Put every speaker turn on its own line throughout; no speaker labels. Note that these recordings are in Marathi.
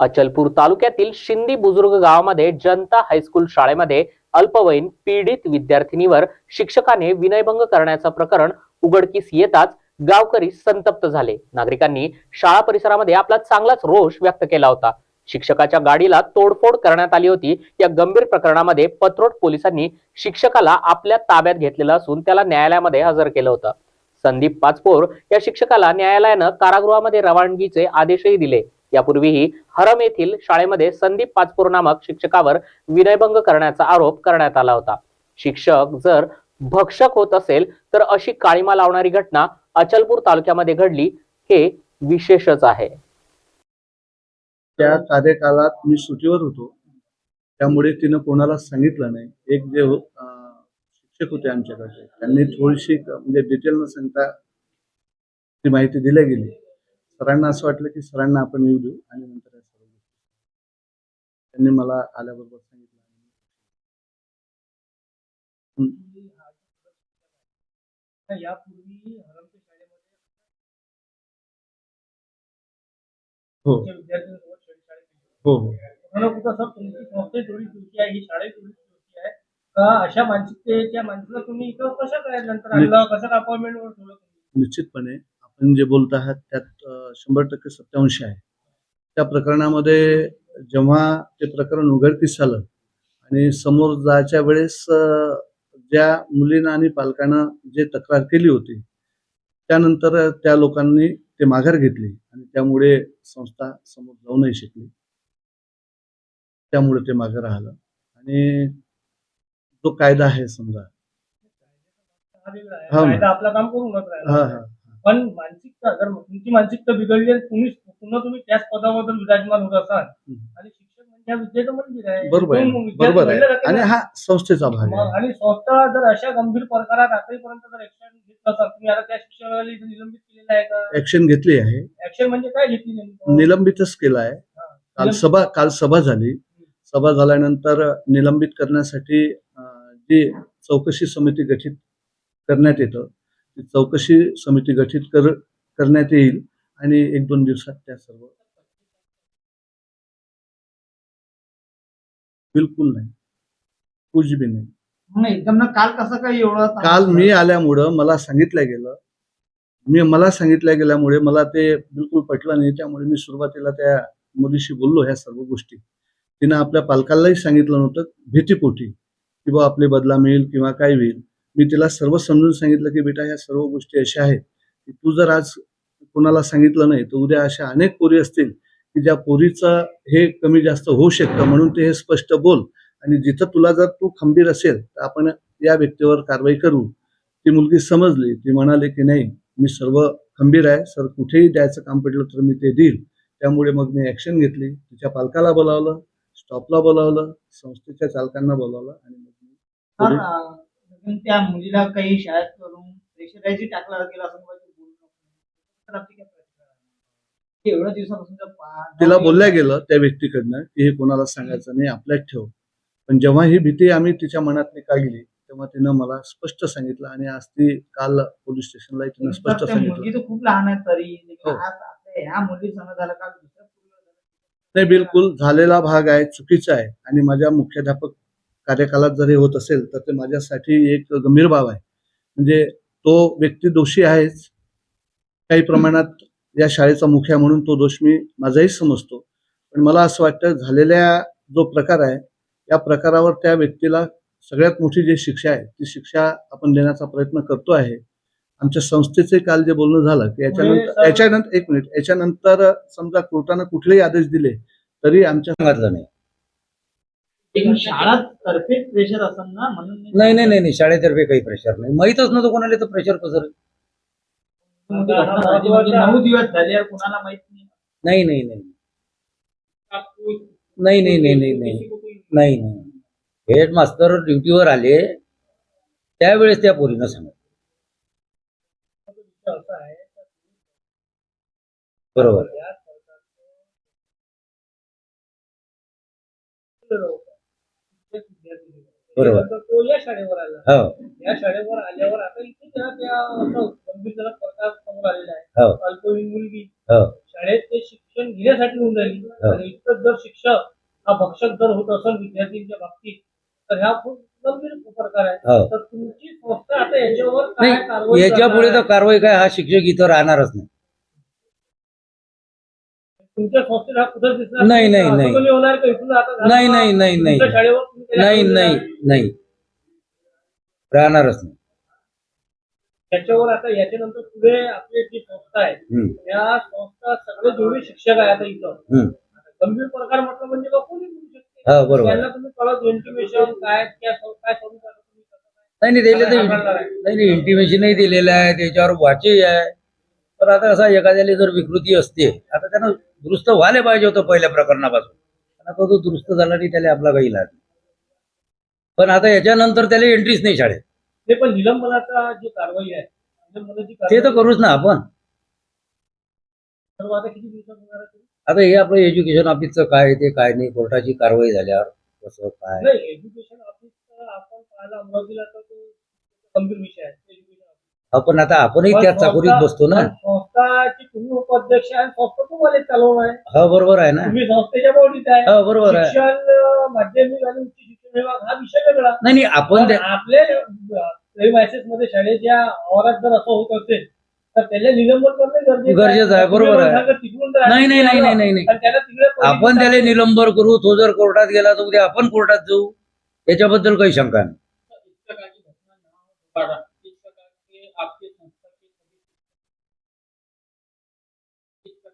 अचलपूर तालुक्यातील शिंदी बुजुर्ग गावामध्ये जनता हायस्कूल शाळेमध्ये अल्पवयीन पीडित विद्यार्थिनीवर शिक्षकाने विनयभंग करण्याचं प्रकरण उघडकीस येताच गावकरी संतप्त झाले. नागरिकांनी शाळा परिसरामध्ये आपला चांगलाच रोष व्यक्त केला होता. शिक्षकाच्या गाडीला तोडफोड करण्यात आली होती. या गंभीर प्रकरणामध्ये पत्रोट पोलिसांनी शिक्षकाला आपल्या ताब्यात घेतलेलं असून त्याला न्यायालयामध्ये हजर केलं होतं. संदीप पाचपोर या शिक्षकाला न्यायालयानं कारागृहामध्ये रवानगीचे आदेशही दिले. यापूर्वीही हरम येथील शाळेमध्ये संदीप पाचपूर नामक शिक्षकावर विनयभंग करण्याचा आरोप करण्यात आला होता. शिक्षक जर भक्षक होत असेल तर अशी काळीमा लावणारी घटना अचलपूर तालुक्यामध्ये घडली हे विशेषच आहे.
त्या कार्यकालात मी सुटीवर होतो. त्यामुळे तिनं कोणाला सांगितलं नाही. एक जे अं, शिक्षक होते आमच्याकडे त्यांनी थोडीशी म्हणजे डिटेल न सांगता ती माहिती दिल्या गेली. सरांना असं वाटलं की सरांना आपण येऊ देऊ आणि नंतर त्यांनी मला आल्याबरोबर सांगितलं
यापूर्वी
हो. हो हो.
अशा मानसिकतेच्या माणसाला तुम्ही इथं कसं करायला नंतर कसं अपॉइंटमेंट वर ठेवलं
निश्चितपणे आपण जे बोलत आहात त्यात शंभर टक्के सत्यांश आहे त्या प्रकरणामध्ये जेव्हा ते प्रकरण उघडकीस आलं आणि समोर जायच्या वेळेस ज्या मुलीनं आणि पालकानं जे तक्रार केली होती त्यानंतर त्या लोकांनी ते माघार घेतली आणि त्यामुळे संस्था समोर जाऊ नाही शकली त्यामुळे ते माघार राहिलं आणि जो कायदा आहे समजा
हा.
हा.
पण मानसिकता जर तुमची मानसिकता बिघडली आणि तुम्ही पुन्हा तुम्ही त्याच पदावर विराजमान होत असाल. आणि शिक्षक म्हणजे विद्येचं मंदिर आहे
बरोबर आहे बरोबर आहे आणि. हा संस्थेचा भाग आहे
आणि संस्था जर अशा गंभीर प्रकारात आतापर्यंत जर ऍक्शन घेतलं असाल तुम्ही आता त्या शिक्षकाला इथं निलंबित केलेलं आहे का
ऍक्शन घेतली आहे
ऍक्शन म्हणजे काय घेतली नेमकं?
निलंबितच केला आहे. काल सभा काल सभा झाली सभा झाल्यानंतर निलंबित करण्यासाठी अं, जी चौकशी समिती गठीत करण्यात येतं चौकशी समिती गठीत कर करण्यात येईल आणि एक दोन दिवसात त्या सर्व बिलकुल नाही. कुछ भी नाही.
नाही एकदम ना काल कसं काय एवढं
काल मी आल्यामुळं मला सांगितलं गेलं. मी मला सांगितलं गेल्यामुळे मला ते बिलकुल पटलं नाही. त्यामुळे मी सुरुवातीला त्या मुलीशी बोललो ह्या सर्व गोष्टी. तिनं आपल्या पालकालाही सांगितलं नव्हतं भीतीपोटी की बा आपले बदला मिळेल किंवा काय होईल. मी तिला सर्व समजून सांगितलं की बेटा ह्या सर्व गोष्टी अशा आहेत की तू जर आज कोणाला सांगितलं नाही तर उद्या अशा अनेक पोरी असतील की ज्या पोरीचं हे कमी जास्त होऊ शकतं म्हणून ते हे स्पष्ट बोल. आणि जिथं तुला जर तू खंबीर असेल तर आपण या व्यक्तीवर कारवाई करू. ती मुलगी समजली ती म्हणाली की नाही मी सर्व खंबीर आहे सर कुठेही द्यायचं काम पडलं तर मी ते देईल. त्यामुळे मग मी ऍक्शन घेतली. तिच्या पालकाला बोलावलं स्टॉपला बोलावलं संस्थेच्या चालकांना बोलावलं आणि मग मी
अजून त्या मुलीला काही शाळेत करून प्रेशराईज टाकला गेला असं मला ते बोलू नको. तर आपली काय प्रतिक्रिया आहे? एवढ्या दिवसापासून त्या पा-
तिला बोलल्या गेलं त्या व्यक्तीकडनं की हे कोणाला सांगायचं नाही आपल्यात ठेव पण जेव्हा ही भीती आम्ही तिच्या मनात काढली तेव्हा तिनं मला स्पष्ट सांगितलं आणि आज ती काल पोलीस स्टेशनला तिनं
तर
स्पष्ट
त्या
सांगितलं
मुलगी तर खूप लहान आहे तरी
हो.
आज आपल्या ह्या मुली संग झालं काल दुसऱ्या मुलीला झालं.
नाही बिलकुल झालेला भाग आहे चुकीचा आहे आणि माझ्या मुख्याध्यापक कार्यकालात जर हे होत असेल तर ते माझ्यासाठी एक गंभीर बाब आहे. म्हणजे तो व्यक्ती दोषी आहेच. काही प्रमाणात या शाळेचा मुख्य म्हणून तो दोष मी माझाही समजतो. पण मला असं वाटतं झालेल्या जो प्रकार आहे या प्रकारावर त्या व्यक्तीला सगळ्यात मोठी जी शिक्षा आहे ती शिक्षा आपण देण्याचा प्रयत्न करतो आहे. आमच्या संस्थेचे काल जे बोलणं झालं की याच्यानंतर
सर-
याच्यानंतर एक मिनिट याच्यानंतर समजा कोर्टानं कुठलेही आदेश दिले तरी आमच्या
सांगितलं नाही.
एक शाळा तर्फे प्रेशर असेल ना म्हणून
नाही नाही नाही नाही शाळेतर्फे काही प्रेशर नाही. माहीतच नव्हतं कोणाला तर प्रेशर
म्हणजे नऊ दिवस झाले यार कुणाला माहीत नाही.
नाही नाही नाही. नाही नाही नाही नाही नाही. हेड मास्तर ड्युटीवर आले त्यावेळेस त्या पोरीनं सांगितलं
असं आहे
बरोबर बरोबर.
तो या शाळेवर आला.
हो.
या शाळेवर आल्यावर आता इथे त्या त्या गंभीर जरा प्रकार समोर आलेला आहे.
हो.
अल्पवयीन मुलगी.
हो.
शाळेत ते शिक्षण घेण्यासाठी होऊन राहिली.
हो.
आणि इतकं जर शिक्षक हा भक्षक जर होत असेल विद्यार्थ्यांच्या बाबतीत तर ह्या खूप गंभीर प्रकार आहे.
हो.
तर तुमची संस्था आता याच्यावर काय
नाही
कारवाई
याच्यापुढे
करणार
तर कारवाई काय हा शिक्षक इथं राहणारच नाही?
तुमच्या संस्थेत हा कुठं दिसणार
नाही, नाही,
असं
नाही.
कोणी होणार का इथून आता झालं
नाही नाही नाही नाही
तुमच्या शाळेवर तुम्ही त्याला
नाही नाही. नाही राहणारच नाही
त्याच्यावर आता याच्यानंतर पुढे आपली जी संस्था आहे
हम्म,
या संस्था सगळे जेवढे शिक्षक आहे आता इथं
हम्म.
गंभीर प्रकार म्हटलं म्हणजे बा कोणी बोलू शकते
हा, बरोबर.
त्यांना तुम्ही कळत इंटिमेशन काय त्या सं- काय सोडून टाका तुम्ही कसं काय?
नाही नाही दिले तर
हाताळणार आहे.
नाही नाही इंटिमेशनही दिलेलं आहे त्याच्यावर वाचही आहे तर आता कसं आहे, एखाद्याला जर विकृती असते आता त्यानं दुरुस्त व्हायला पाहिजे होतं पहिल्या प्रकरणापासून. पण आता तो दुरुस्त झाला नाही त्याला आपला काही इलाज. पण आता याच्यानंतर त्याला एंट्रीच नाही शाळेत.
ते पण निलंबनाचा जी कारवाई आहे निलंबनाची
ते तर करूच ना आपण.
सर्व आता किती दिवसात होणार आहे? ते?
आता हे आपलं एज्युकेशन ऑफिसचं काय ते काय नाही कोर्टाची कारवाई झाल्यावर कसं काय?
नाही एज्युकेशन ऑफिस आपण पाहायला अमरावतीला तर तो गंभीर विषय आहे एज्युकेशन ऑफिस
आपण आता आपणही
पण
त्याच चाकोरीत बसतो ना.
पण तुम्ही उपाध्यक्ष आहे संस्था तुम्हाला चालवणार आहे.
हा बरोबर आहे ना.
तुम्ही संस्थेच्या बॉडीत आहे.
हा बरोबर आहे.
शिक्षण माध्यमिक आणि उच्च शिक्षण विभाग हा विषय वेगळा.
नाही नाही आपण
पण
त्या-
आपले प्रेमायसेस मध्ये शाळेच्या आवारात जर असं होत असेल तर त्याला निलंबन करणे गरजेचं
गरजेचं आहे, बरोबर
तुम्ही
आहे.
म्हणता का तिकडून
नाही, नाही, नाही, नाही, नाही, नाही.
आणि त्याला तिकडे
आपण त्याला निलंबर करू तो जर कोर्टात गेला तर उद्या आपण कोर्टात जाऊ. याच्याबद्दल काही शंका नाही.
घटना न के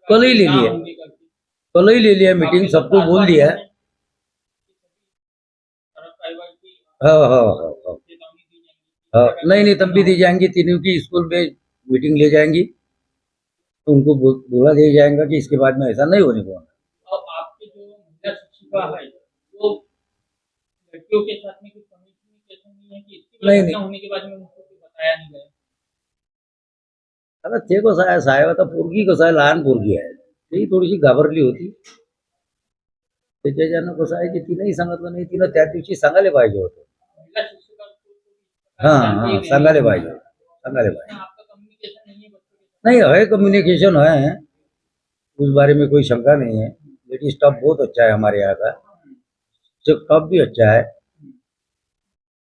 कल ही ले लिया। कल ही ले लिया मीटिंग सबको बोल दिया है हाँ हाँ हाँ हाँ। हाँ, नहीं नहीं तब भी दी जाएंगी तीनों की स्कूल में मीटिंग ले जाएंगी उनको बोला दिया जाएगा कि इसके बाद में ऐसा नहीं होने को
अब आपके जो महिला शिक्षिका है वो लड़कियों के साथ में कुछ कम्युनिकेशन नहीं
नहीं।
होने के बाद में बताया नहीं गया
आता ते कसं आहे साहेब आता पोरगी कसं आहे लहान पोरगी आहे ती थोडीशी घाबरली होती। त्याच्याच्यानं कसं आहे की तिनंही सांगितलं नाही, तिनं त्या दिवशी सांगायला पाहिजे होतं हाँ। हाँ सांगायला पाहिजे सांगायला पाहिजे नहीं, है कम्युनिकेशन है। उस बारे में कोई शंका नहीं है। लेडी स्टाफ बहुत अच्छा है हमारे यहाँ का। स्टाफ भी अच्छा है।